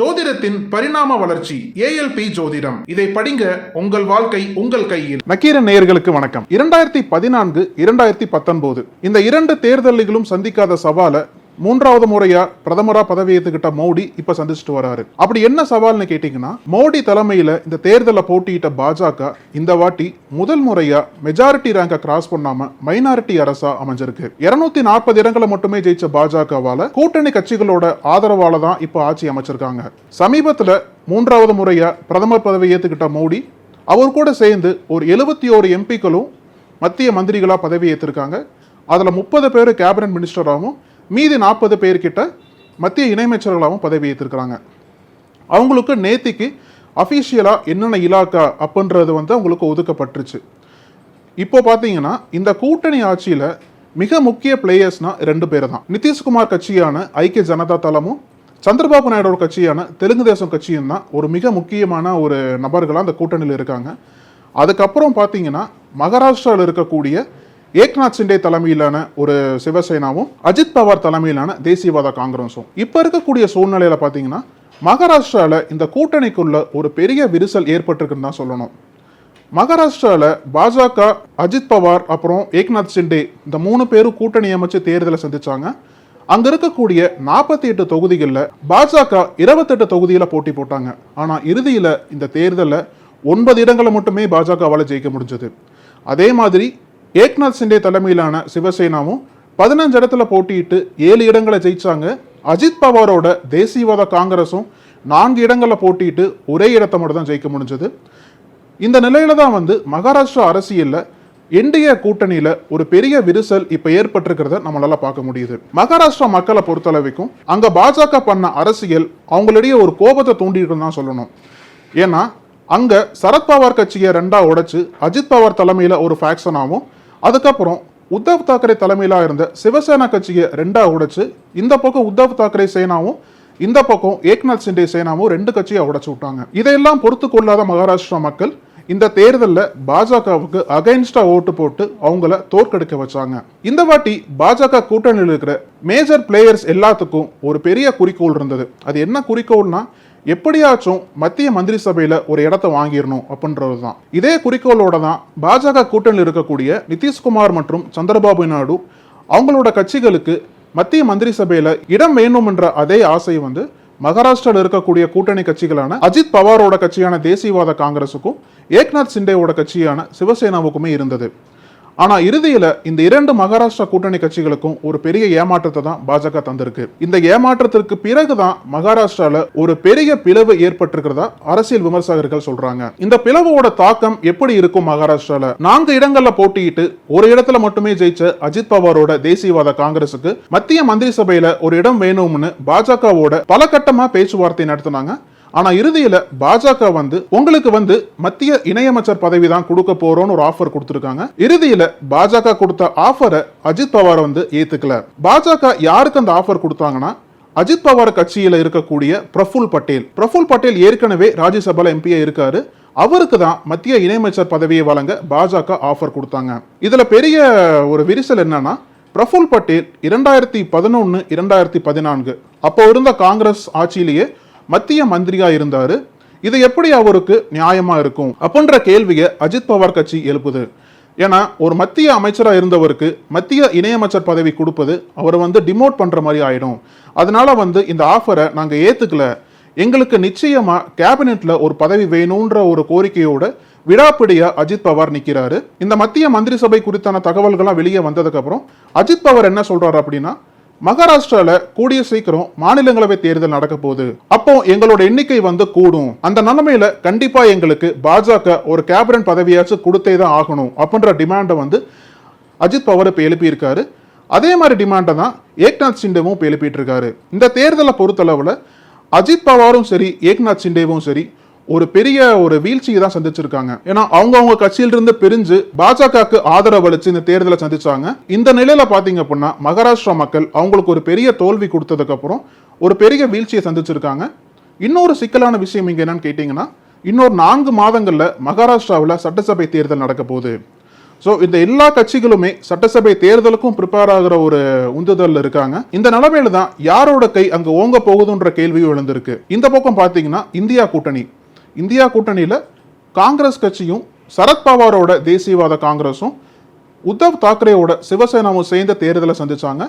ஜோதிடத்தின் பரிணாம வளர்ச்சி ஏஎல்பி ஜோதிடம். இதை படிங்க உங்கள் வாழ்க்கை உங்கள் கையில். நக்கீரன் நேயர்களுக்கு வணக்கம். இரண்டாயிரத்தி பதினான்கு இரண்டாயிரத்தி பத்தொன்பது. இந்த இரண்டு தேர்தல்களும் சந்திக்காத சவால மூன்றாவது முறையா பிரதமரா பதவி ஏத்துக்கிட்ட மோடி இப்ப சந்திச்சுட்டு வராரு. அப்படி என்ன சவால்னு கேட்டீங்கன்னா மோடி தலைமையில இந்த தேர்தலை போட்டியிட்ட பாஜக இந்த வாட்டி முதல் முறையா மெஜாரிட்டி ரேங்கை கிராஸ் பண்ணாம மைனாரிட்டி அரசா அமைஞ்சிருக்கு. இருநூத்தி நாற்பது இடங்களை மட்டுமே ஜெயிச்ச பாஜகவால கூட்டணி கட்சிகளோட ஆதரவால தான் இப்ப ஆட்சி அமைச்சிருக்காங்க. சமீபத்துல மூன்றாவது முறையா பிரதமர் பதவி ஏத்துக்கிட்ட மோடி அவர் கூட சேர்ந்து ஒரு எழுபத்தி ஓரு எம்பிக்களும் மத்திய மந்திரிகளா பதவி ஏற்றிருக்காங்க அதில் முப்பது பேர் கேபினட் மினிஸ்டராகவும் மீதி நாற்பது பேர்கிட்ட மத்திய இணையமைச்சர்களாகவும் பதவி ஏற்றிருக்கிறாங்க அவங்களுக்கு நேத்திக்கு அஃபீஷியலாக என்னென்ன இலாக்கா அப்படின்றது வந்து அவங்களுக்கு ஒதுக்கப்பட்டுருச்சு. இப்போ பார்த்தீங்கன்னா இந்த கூட்டணி ஆட்சியில் மிக முக்கிய பிளேயர்ஸ்னால் ரெண்டு பேர் தான் நிதிஷ்குமார் கட்சியான ஐக்கிய ஜனதா தளமும் சந்திரபாபு நாயுடோட கட்சியான தெலுங்கு தேசம் கட்சியும் தான் ஒரு மிக முக்கியமான ஒரு நபர்களாக அந்த கூட்டணியில் இருக்காங்க. அதுக்கப்புறம் பார்த்தீங்கன்னா மகாராஷ்டிராவில் இருக்கக்கூடிய ஏக்நாத் சிண்டே தலைமையிலான ஒரு சிவசேனாவும் அஜித் பவார் தலைமையிலான தேசியவாத காங்கிரஸும் இப்போ இருக்கக்கூடிய சூழ்நிலையில் பார்த்தீங்கன்னா மகாராஷ்டிராவில் இந்த கூட்டணிக்குள்ள ஒரு பெரிய விரிசல் ஏற்பட்டிருக்குன்னு தான் சொல்லணும். மகாராஷ்டிராவில் பாஜக அஜித் பவார் அப்புறம் ஏக்நாத் சிண்டே இந்த மூணு பேரும் கூட்டணி அமைச்சு தேர்தலை சந்திச்சாங்க. அங்க இருக்கக்கூடிய நாற்பத்தி எட்டு தொகுதிகளில் பாஜக இருபத்தெட்டு தொகுதியில் போட்டி போட்டாங்க. ஆனால் இறுதியில் இந்த தேர்தலில் ஒன்பது இடங்களை மட்டுமே பாஜகவால் ஜெயிக்க முடிஞ்சது. அதே மாதிரி ஏக்நாத் சிண்டே தலைமையிலான சிவசேனாவும் பதினஞ்சு இடத்துல போட்டியிட்டு ஏழு இடங்களை ஜெயிச்சாங்க. அஜித் பவாரோட தேசியவாத காங்கிரஸும் நான்கு இடங்களில் போட்டியிட்டு ஒரே இடத்தை மட்டும் தான் ஜெயிக்க முடிஞ்சது. இந்த நிலையில தான் வந்து மகாராஷ்டிரா அரசியலில் என்டிஏ கூட்டணியில் ஒரு பெரிய விரிசல் இப்போ ஏற்பட்டிருக்கிறத நம்மளால பார்க்க முடியுது. மகாராஷ்டிரா மக்களை பொறுத்தளவுக்கும் அங்கே பாஜக பண்ண அரசியல் அவங்களிடையே ஒரு கோபத்தை தூண்டிருக்குன்னு தான் சொல்லணும். ஏன்னா அங்கே சரத்பவார் கட்சியை ரெண்டாக உடைச்சு அஜித் பவார் தலைமையில் ஒரு ஃபேக்ஷனாகவும் அதுக்கப்புறம் உத்தவ் தாக்கரே தலைமையிலாக இருந்த சிவசேனா கட்சியை ரெண்டாக உடைச்சு இந்த பக்கம் உத்தவ் தாக்கரே சேனாவும் இந்த பக்கம் ஏக்நாத் சிண்டே சேனாவும் ரெண்டு கட்சியை உடைச்சு விட்டாங்க. இதையெல்லாம் பொறுத்து கொள்ளாத மகாராஷ்டிரா மக்கள் இந்த தேர்தலில் பாஜகவுக்கு அகைன்ஸ்டா ஓட்டு போட்டு அவங்கள தோற்கடிக்க வச்சாங்க. இந்த வாட்டி பாஜக கூட்டணியில் இருக்கிற மேஜர் பிளேயர்ஸ் எல்லாத்துக்கும் ஒரு பெரிய குறிக்கோள் இருந்தது. அது என்ன குறிக்கோள்னா எப்படியாச்சும் மத்திய மந்திரி சபையில ஒரு இடத்த வாங்கிடணும் அப்படின்றது தான். இதே குறிக்கோளோட தான் பாஜக கூட்டணியில் இருக்கக்கூடிய நிதிஷ்குமார் மற்றும் சந்திரபாபு நாயுடு அவங்களோட கட்சிகளுக்கு மத்திய மந்திரி சபையில இடம் வேணும் என்ற அதே ஆசை வந்து மகாராஷ்டிராவில் இருக்கக்கூடிய கூட்டணி கட்சிகளான அஜித் பவாரோட கட்சியான தேசியவாத காங்கிரஸுக்கும் ஏக்நாத் சிண்டேவோட கட்சியான சிவசேனாவுக்குமே இருந்தது. ஆனால் இறுதியில் இந்த இரண்டு மகாராஷ்டிரா கூட்டணி கட்சிகளுக்கும் ஒரு பெரிய ஏமாற்றத்தை தான் பாஜக தந்திருக்கு. இந்த ஏமாற்றத்திற்கு பிறகு தான் மகாராஷ்டிராவில் ஒரு பெரிய பிளவு ஏற்பட்டிருக்கிறதா அரசியல் விமர்சகர்கள் சொல்றாங்க. இந்த பிளவோட தாக்கம் எப்படி இருக்கும் மகாராஷ்டிராவில் நான்கு இடங்களில் போட்டியிட்டு ஒரு இடத்துல மட்டுமே ஜெயிச்ச அஜித் பவாரோட தேசியவாத காங்கிரசுக்கு மத்திய மந்திரி சபையில ஒரு இடம் வேணும்னு பாஜகவோட பல கட்டமா பேச்சுவார்த்தை நடத்தினாங்க. ஆனா இறுதியில பாஜக வந்து உங்களுக்கு வந்து மத்திய இணையமைச்சர் பதவி தான் கொடுக்க போறோம்னு ஒரு ஆஃபர் கொடுத்திருக்காங்க. இறுதியில பாஜக கொடுத்த ஆஃபரை அஜித் பவார் வந்து ஏத்துக்கல. பாஜக யாருக்கு அந்த ஆஃபர் கொடுத்தாங்கன்னா அஜித் பவார் கட்சியில இருக்கக்கூடிய பிரஃபுல் பட்டேல். பிரஃபுல் பட்டேல் ஏற்கனவே ராஜ்யசபால எம்பியா இருக்காரு. அவருக்கு தான் மத்திய இணையமைச்சர் பதவியை வழங்க பாஜக ஆஃபர் கொடுத்தாங்க. இதுல பெரிய ஒரு விரிசல் என்னன்னா பிரஃபுல் பட்டேல் இரண்டாயிரத்தி பதினொன்னு இரண்டாயிரத்தி பதினான்கு அப்போ இருந்த காங்கிரஸ் ஆட்சியிலேயே மத்திய மந்திரியா இருந்தாரு. இது எப்படி அவருக்கு நியாயமா இருக்கும்? அப்படின்ற கேள்வியை அஜித் பவார் கட்சி எழுப்புது. ஏன்னா ஒரு மத்திய அமைச்சராக இருந்தவருக்கு மத்திய இணையமைச்சர் பதவி கொடுப்பது அவர் வந்து டிமோட் பண்ணுற மாதிரி ஆயிடும். அதனால வந்து இந்த ஆஃபரை நாங்கள் ஏற்றுக்கல எங்களுக்கு நிச்சயமாக கேபினெட்டில் ஒரு பதவி வேணுன்ற ஒரு கோரிக்கையோட விடாப்பிடியா அஜித் பவார் நிற்கிறாரு இந்த மத்திய மந்திரி சபை குறித்தான தகவல்கள்லாம் வெளியே வந்ததுக்கப்புறம் அஜித் பவார் என்ன சொல்கிறார் அப்படின்னா மகாராஷ்டிரால கூடிய சீக்கிரம் மாநிலங்களவை தேர்தல் நடக்க போகுது. அப்போ எங்களோட எண்ணிக்கை வந்து கூடும். அந்த நிலைமையில கண்டிப்பா எங்களுக்கு பாஜக ஒரு கேபினட் பதவியாச்சும் கொடுத்தே தான் ஆகணும் அப்படின்ற டிமாண்டை வந்து அஜித் பவர் இப்போ எழுப்பியிருக்காரு. அதே மாதிரி டிமாண்டை தான் ஏக்நாத் சிண்டேவும் இப்போ எழுப்பிட்டு இருக்காரு. இந்த தேர்தலை பொறுத்தளவில் அஜித் பவாரும் சரி ஏக்நாத் சிண்டேவும் சரி ஒரு பெரிய ஒரு வீழ்ச்சியை தான் சந்திச்சிருக்காங்க. ஏன்னா அவங்க அவங்க கட்சியிலிருந்து பிரிஞ்சு பாஜகவுக்கு ஆதரவு அளிச்சு இந்த தேர்தலை சந்திச்சாங்க. இந்த நிலையில பாத்தீங்க அப்படின்னா மகாராஷ்டிரா மக்கள் அவங்களுக்கு ஒரு பெரிய தோல்வி கொடுத்ததுக்கு அப்புறம் ஒரு பெரிய வீழ்ச்சியை சந்திச்சிருக்காங்க. இன்னொரு சிக்கலான விஷயம் இங்க என்னன்னு கேட்டீங்கன்னா இன்னொரு நான்கு மாதங்களில் மகாராஷ்டிராவில் சட்டசபை தேர்தல் நடக்க போகுது. ஸோ இந்த எல்லா கட்சிகளுமே சட்டசபை தேர்தலுக்கும் ப்ரிப்பேர் ஆகிற ஒரு உந்துதல் இருக்காங்க. இந்த நிலைமையில தான் யாரோட கை அங்கே ஓங்க போகுதுன்ற கேள்வியும் எழுந்திருக்கு. இந்த பக்கம் பார்த்தீங்கன்னா இந்தியா கூட்டணி. இந்தியா கூட்டணியில காங்கிரஸ் கட்சியும் சரத்பவாரோட தேசியவாத காங்கிரஸும் உத்தவ் தாக்கரேவோட சிவசேனாவும் சேர்ந்த தேர்தலை சந்திச்சாங்க.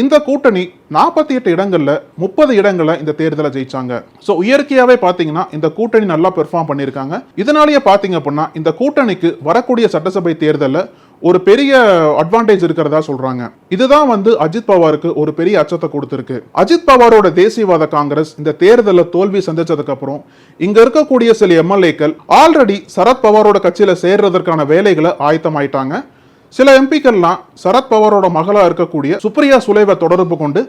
இந்த கூட்டணி நாற்பத்தி எட்டு இடங்கள்ல முப்பது இடங்களை இந்த தேர்தலை ஜெயிச்சாங்க. ஸோ இயற்கையாகவே பார்த்தீங்கன்னா இந்த கூட்டணி நல்லா பெர்ஃபார்ம் பண்ணியிருக்காங்க. இதனாலேயே பார்த்தீங்க அப்படின்னா இந்த கூட்டணிக்கு வரக்கூடிய சட்டசபை தேர்தலில் ஒரு பெரிய அட்வான்டேஜ் இருக்கிறதா சொல்றாங்க. இதுதான் வந்து அஜித் பவாருக்கு ஒரு பெரிய அச்சத்தை கொடுத்திருக்கு. அஜித் பவாரோட தேசியவாத காங்கிரஸ் இந்த தேர்தலில் தோல்வி சந்திச்சதுக்கு அப்புறம் இங்க இருக்கக்கூடிய சில எம்எல்ஏக்கள் ஆல்ரெடி சரத் பவாரோட கட்சியில சேர்றதற்கான வேலைகளை ஆயத்தமாயிட்டாங்க. சில எம்பிக்கள்லாம் சரத் பவாரோட மகளா இருக்கக்கூடிய சுப்ரியா சுலைவை தொடர்பு கொண்டு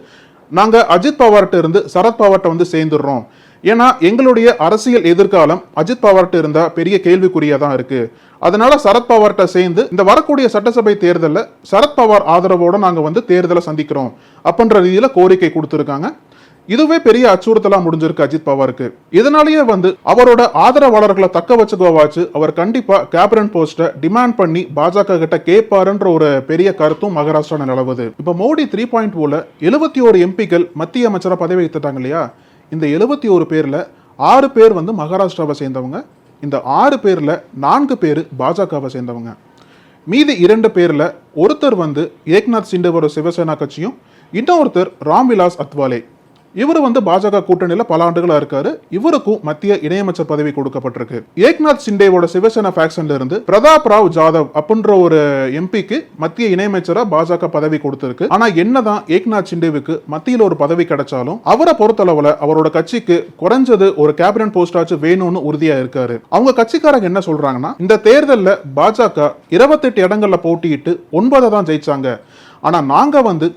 நாங்க அஜித் பவார்ட்ட இருந்து சரத் பவார்ட்ட வந்து சேர்ந்துடுறோம். ஏன்னா எங்களுடைய அரசியல் எதிர்காலம் அஜித் பவார்ட்ட இருந்தா பெரிய கேள்விக்குறியா தான் இருக்கு. அதனால சரத் பவார்ட்ட சேர்ந்து இந்த வரக்கூடிய சட்டசபை தேர்தலில் சரத் பவார் ஆதரவோட நாங்க வந்து தேர்தலை சந்திக்கிறோம் அப்படின்ற ரீதியில கோரிக்கை கொடுத்துருக்காங்க. இதுவே பெரிய அச்சுறுத்தலா முடிஞ்சிருக்கு அஜித் பவாருக்கு. இதனாலேயே வந்து அவரோட ஆதரவாளர்களை தக்க வச்சுக்கோவாச்சு. அவர் கண்டிப்பா கேபினட் போஸ்ட டிமாண்ட் பண்ணி பாஜக கிட்ட கேட்பாருன்ற ஒரு பெரிய கருத்தும் மகாராஷ்டிரா நிலவுது. இப்ப மோடி த்ரீ பாயிண்ட் ஓல எழுபத்தி ஒரு எம்பிக்கள் மத்திய அமைச்சரா பதவி வைத்துட்டாங்க இல்லையா? இந்த எழுபத்தி ஒரு பேரில் ஆறு பேர் வந்து மகாராஷ்டிராவை சேர்ந்தவங்க. இந்த ஆறு பேரில் நான்கு பேர் பாஜகவை சேர்ந்தவங்க. மீதி இரண்டு பேரில் ஒருத்தர் வந்து ஏக்நாத் சிண்டேவோட சிவசேனா கட்சியும் இன்னொருத்தர் ராம்விலாஸ் அத்வாலே. இவர் வந்து பாஜக கூட்டணியில் பல ஆண்டுகளாக இருக்காரு. இவருக்கும் மத்திய இணையமைச்சர் பதவி கொடுக்கப்பட்டிருக்கு. ஏக்நாத் சிண்டேவோட சிவசேனா ஃபேக்ஷன்ல இருந்து பிரதாப் ராவ் ஜாதவ் அப்படின்ற ஒரு எம்பிக்கு மத்திய இணையமைச்சரா பாஜக பதவி கொடுத்திருக்கு. ஆனா என்னதான் ஏக்நாத் சிண்டேவுக்கு மத்தியில் ஒரு பதவி கிடைச்சாலும் அவரை பொறுத்தளவுல அவரோட கட்சிக்கு குறைஞ்சது ஒரு கேபினட் போஸ்டாச்சும் வேணும்னு உறுதியா இருக்காரு. அவங்க கட்சிக்காரங்க என்ன சொல்றாங்கன்னா இந்த தேர்தலில் பாஜக இருபத்தெட்டு இடங்கள்ல போட்டியிட்டு ஒன்பதை தான் ஜெயிச்சாங்க. ஆனா நாங்க வந்து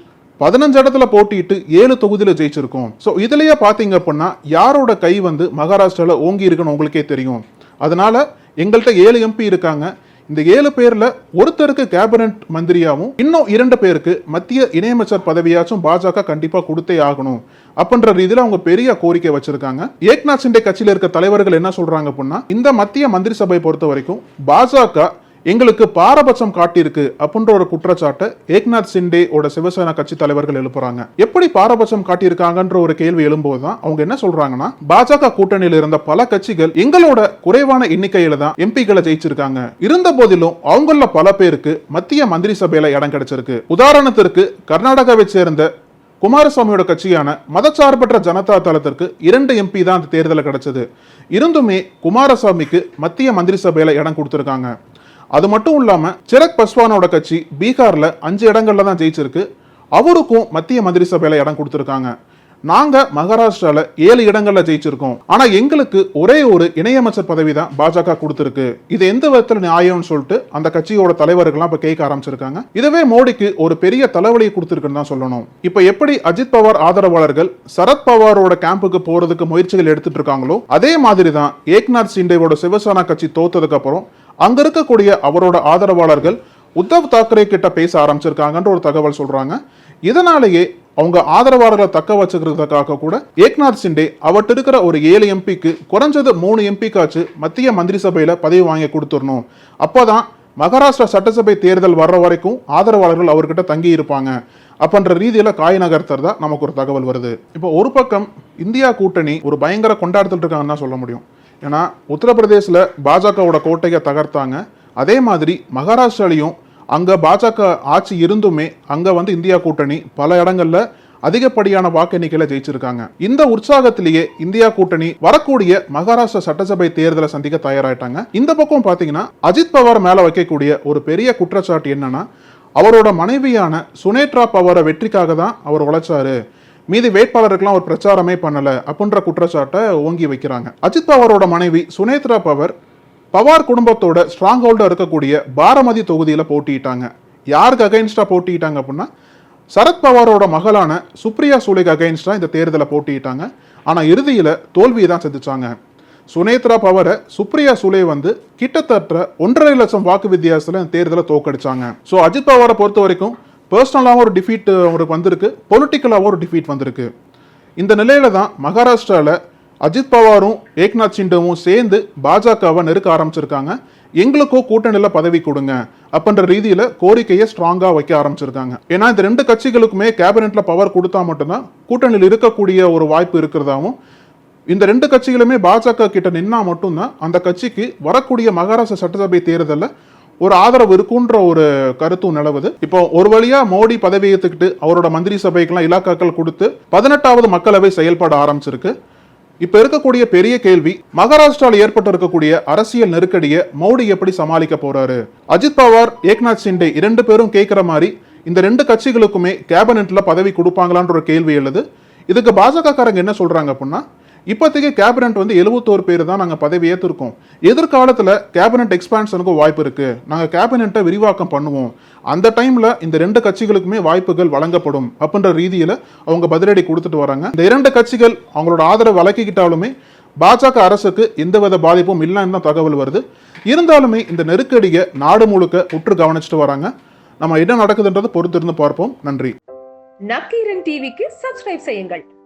பதினஞ்சு இடத்துல போட்டியிட்டு ஏழு தொகுதியில் ஜெயிச்சிருக்கோம். ஸோ இதுலயே பார்த்தீங்க அப்படின்னா யாரோட கை வந்து மகாராஷ்டிராவில் ஓங்கி இருக்குன்னு உங்களுக்கே தெரியும். அதனால எங்கள்கிட்ட ஏழு எம்பி இருக்காங்க. இந்த ஏழு பேர்ல ஒருத்தருக்கு கேபினட் மந்திரியாவும் இன்னும் இரண்டு பேருக்கு மத்திய இணையமைச்சர் பதவியாச்சும் பாஜக கண்டிப்பா கொடுத்தே ஆகணும். அப்படின்ற ரீதியில் அவங்க பெரிய கோரிக்கை வச்சிருக்காங்க. ஏக்நாத் சிண்டே கட்சியில் இருக்க தலைவர்கள் என்ன சொல்றாங்க அப்படின்னா இந்த மத்திய மந்திரி சபை பொறுத்த வரைக்கும் பாஜக எங்களுக்கு பாரபட்சம் காட்டியிருக்கு அப்படின்ற ஒரு குற்றச்சாட்டை ஏக்நாத் சிண்டே ஓட சிவசேனா கட்சி தலைவர்கள் எழுப்புறாங்க. எப்படி பாரபட்சம் காட்டியிருக்காங்கன்ற ஒரு கேள்வி எழும்போது தான் அவங்க என்ன சொல்றாங்கன்னா பாஜக கூட்டணியில் இருந்த பல கட்சிகள் எங்களோட குறைவான எண்ணிக்கையில தான் எம்பிக்களை ஜெயிச்சிருக்காங்க. இருந்த போதிலும் அவங்கள பல பேருக்கு மத்திய மந்திரி சபையில இடம் கிடைச்சிருக்கு. உதாரணத்திற்கு கர்நாடகாவை சேர்ந்த குமாரசாமியோட கட்சியான மதச்சார்பற்ற ஜனதா தளத்திற்கு இரண்டு எம்பி தான் அந்த தேர்தலில் கிடைச்சது. இருந்துமே குமாரசாமிக்கு மத்திய மந்திரி சபையில இடம் கொடுத்துருக்காங்க. அது மட்டும் இல்லாம சிரக் பஸ்வானோட கட்சி பீகார்ல அஞ்சு இடங்கள்ல தான் ஜெயிச்சிருக்கு. அவருக்கும் மத்திய மந்திரி சபையில் இடம் கொடுத்திருக்காங்க. நாங்கள் மகாராஷ்டிராவில் ஏழு இடங்களில் ஜெயிச்சிருக்கோம். ஆனால் எங்களுக்கு ஒரே ஒரு இணையமைச்சர் பதவி தான் பாஜக கொடுத்துருக்கு. இது எந்த விதத்தில் நியாயம்னு சொல்லிட்டு அந்த கட்சியோட தலைவர்கள்லாம் இப்போ கேட்க ஆரம்பிச்சிருக்காங்க. இதுவே மோடிக்கு ஒரு பெரிய தலைவலியை கொடுத்துருக்குன்னு தான் சொல்லணும். இப்போ எப்படி அஜித் பவார் ஆதரவாளர்கள் சரத் பவாரோட கேம்புக்கு போறதுக்கு முயற்சிகள் எடுத்துட்டு இருக்காங்களோ அதே மாதிரி தான் ஏக்நாத் சிண்டேவோட சிவசேனா கட்சி தோத்ததுக்கு அப்புறம் அங்க இருக்கக்கூடிய அவரோட ஆதரவாளர்கள் உத்தவ் தாக்கரே கிட்ட பேச ஆரம்பிச்சிருக்காங்கன்ற ஒரு தகவல் சொல்றாங்க. இதனாலேயே அவங்க ஆதரவாளர்களை தக்க வச்சுக்கிறதுக்காக கூட ஏக்நாத் சிண்டே அவர்கிட்ட இருக்கிற ஒரு ஏழு எம்பிக்கு குறைஞ்சது மூணு எம்பிக்காச்சு மத்திய மந்திரி சபையில பதவி வாங்கி கொடுத்துடணும். அப்போதான் மகாராஷ்டிரா சட்டசபை தேர்தல் வர்ற வரைக்கும் ஆதரவாளர்கள் அவர்கிட்ட தங்கி இருப்பாங்க. அப்படின்ற ரீதியில் காய் நகர்த்துறதா நமக்கு ஒரு தகவல் வருது. இப்போ ஒரு பக்கம் இந்தியா கூட்டணி ஒரு பயங்கர கொண்டாடத்தில் இருக்காங்கன்னு தான் சொல்ல முடியும். ஏன்னா உத்தரப்பிரதேசில் பாஜகவோட கோட்டையை தகர்த்தாங்க. அதே மாதிரி மகாராஷ்டிராலையும் அங்கே பாஜக ஆட்சி இருந்துமே அங்கே வந்து இந்தியா கூட்டணி பல இடங்களில் அதிகப்படியான வாக்கு எண்ணிக்கையில ஜெயிச்சிருக்காங்க. இந்த உற்சாகத்திலேயே இந்தியா கூட்டணி வரக்கூடிய மகாராஷ்டிரா சட்டசபை தேர்தலை சந்திக்க தயாராயிட்டாங்க. இந்த பக்கம் பாத்தீங்கன்னா அஜித் பவார் மேல வைக்கக்கூடிய ஒரு பெரிய குற்றச்சாட்டு என்னன்னா அவரோட மனைவியான சுனேட்ரா பவாரை வெற்றிக்காக தான் அவர் உழைச்சாரு. மீதி வேட்பாளருக்கெல்லாம் ஒரு பிரச்சாரமே பண்ணல அப்படின்ற குற்றச்சாட்டை ஓங்கி வைக்கிறாங்க. அஜித் பவாரோட மனைவி சுனேத்ரா பவர் பவார் குடும்பத்தோட ஸ்ட்ராங் ஹோல்டாக இருக்கக்கூடிய பாரமதி தொகுதியில் போட்டியிட்டாங்க. யாருக்கு அகைன்ஸ்டாக போட்டியிட்டாங்க அப்படின்னா சரத் பவாரோட மகளான சுப்ரியா சூலேக்கு அகைன்ஸ்டாக இந்த தேர்தலை போட்டியிட்டாங்க. ஆனால் இறுதியில் தோல்வியை தான் சந்திச்சாங்க. சுனேத்ரா பவரை சுப்ரியா சுலே வந்து கிட்டத்தட்ட ஒன்றரை லட்சம் வாக்கு வித்தியாசத்தில் இந்த தேர்தலை தோக்கடிச்சாங்க ஸோ அஜித் பவாரை பொறுத்த வரைக்கும் பர்சனலாகவும் ஒரு டிஃபீட் அவருக்கு வந்திருக்கு பொலிட்டிக்கலாகவும் ஒரு டிஃபீட் வந்திருக்கு. இந்த நிலையில தான் மகாராஷ்டிராவில் அஜித் பவாரும் ஏக்நாத் சிண்டவும் சேர்ந்து பாஜகவை நெருக்க ஆரம்பிச்சிருக்காங்க. எங்களுக்கோ கூட்டணியில் பதவி கொடுங்க அப்படின்ற ரீதியில் கோரிக்கையை ஸ்ட்ராங்காக வைக்க ஆரம்பிச்சிருக்காங்க. ஏன்னா இந்த ரெண்டு கட்சிகளுக்குமே கேபினெட்ல பவர் கொடுத்தா மட்டும்தான் கூட்டணியில் இருக்கக்கூடிய ஒரு வாய்ப்பு இருக்கிறதாவும் இந்த ரெண்டு கட்சிகளுமே பாஜக கிட்ட நின்னா மட்டும்தான் அந்த கட்சிக்கு வரக்கூடிய மகாராஷ்டிரா சட்டசபை தேர்தலில் ஒரு ஆதரவு இருக்குன்ற ஒரு கருத்தும் நிலவுது. இப்போ ஒரு வழியா மோடி பதவி ஏற்றுக்கிட்டு அவரோட மந்திரி சபைக்கெல்லாம் இலாக்காக்கள் கொடுத்து பதினெட்டாவது மக்களவை செயல்பட ஆரம்பிச்சிருக்கு. இப்ப இருக்கக்கூடிய பெரிய கேள்வி மகாராஷ்டிராவில் ஏற்பட்டு இருக்கக்கூடிய அரசியல் நெருக்கடியை மோடி எப்படி சமாளிக்க போறாரு? அஜித் பவார் ஏக்நாத் சிண்டே இரண்டு பேரும் கேட்கிற மாதிரி இந்த ரெண்டு கட்சிகளுக்குமே கேபினெட்ல பதவி கொடுப்பாங்களான்ற ஒரு கேள்வி எழுது. இதுக்கு பாஜக காரங்க என்ன சொல்றாங்க அப்படின்னா இப்போதைக்கு கேபினட் வந்து எழுபத்தோரு பேர் தான் நாங்கள் பதவி ஏற்றிருக்கோம் எதிர்காலத்தில் கேபினெட் எக்ஸ்பான்ஷனுக்கு வாய்ப்பு இருக்குது நாங்கள் கேபினட்டை விரிவாக்கம் பண்ணுவோம். அந்த டைமில் இந்த ரெண்டு கட்சிகளுக்குமே வாய்ப்புகள் வழங்கப்படும் அப்படின்ற ரீதியில் அவங்க பதிலடி கொடுத்துட்டு வராங்க. இந்த இரண்டு கட்சிகள் அவங்களோட ஆதரவு வழக்கிக்கிட்டாலுமே பாஜக அரசுக்கு எந்தவித பாதிப்பும் இல்லைன்னு தான் தகவல் வருது. இருந்தாலுமே இந்த நெருக்கடியை நாடு முழுக்க உற்று கவனிச்சுட்டு வராங்க. நம்ம என்ன நடக்குதுன்றதை பொறுத்திருந்து பார்ப்போம். நன்றி. நக்கீரன் டிவிக்கு சப்ஸ்கிரைப் செய்யுங்கள்.